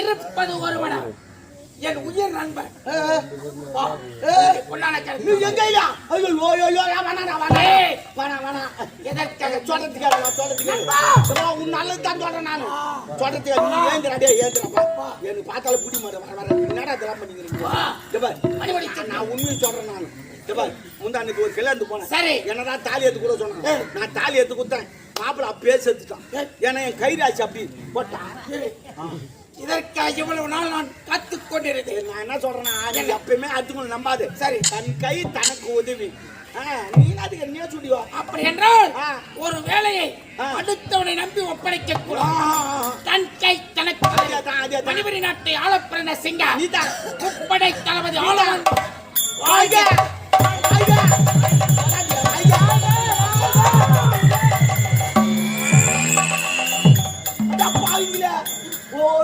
இருப்பது ஒருவனம் என் உயிர் நண்பன். வா. ஏய், பொன்னான நீ கருத்து. எங்க இல்ல ஐயோ ஐயோ ஐயோ வேணா வேணா ஏய், வேணா வேணா எதற்காக? சொல்றதுக்கு நான் சொல்றதுக்கு நண்பா. உன் நல்லது தான் சொல்றேன் நானு. சொல்றதுக்கு நீ ஏந்திரா டேய் ஏந்திரப்பா எனக்கு பார்த்தால புடி மாட்டேன் வர வர. என்னடா இதெல்லாம் பண்ணிக்கிறீங்க? நான் உண்மையை சொல்றேன் நானு. முந்தானைக்கு ஒரு கல்யாணத்துக்கு போனேன். சரி. என்னடா தாலி எடுத்து கூட சொன்னாங்க நான் தாலி எடுத்து கொடுத்தேன் மாப்பிள்ள அப்பயே செத்துட்டான். ஏன்னா என் கைராசி அப்படி போட்டான். இதற்காக இவ்வளவு நாள் நான் கத்துக் நான் என்ன சொல்றேன்னா அது எப்பயுமே அதுங்களும் நம்பாது சரி தன் கை தனக்கு உதவி நீ அதுக்கு என்ன சொல்லியோ அப்படி என்றால் ஒரு வேலையை அடுத்தவனை நம்பி ஒப்படைக்க தன் கை தனக்கு மணிபுரி நாட்டை ஆளப்பிரன சிங்க முப்படை தளபதி ஆளவன் வாழ்க ஒரு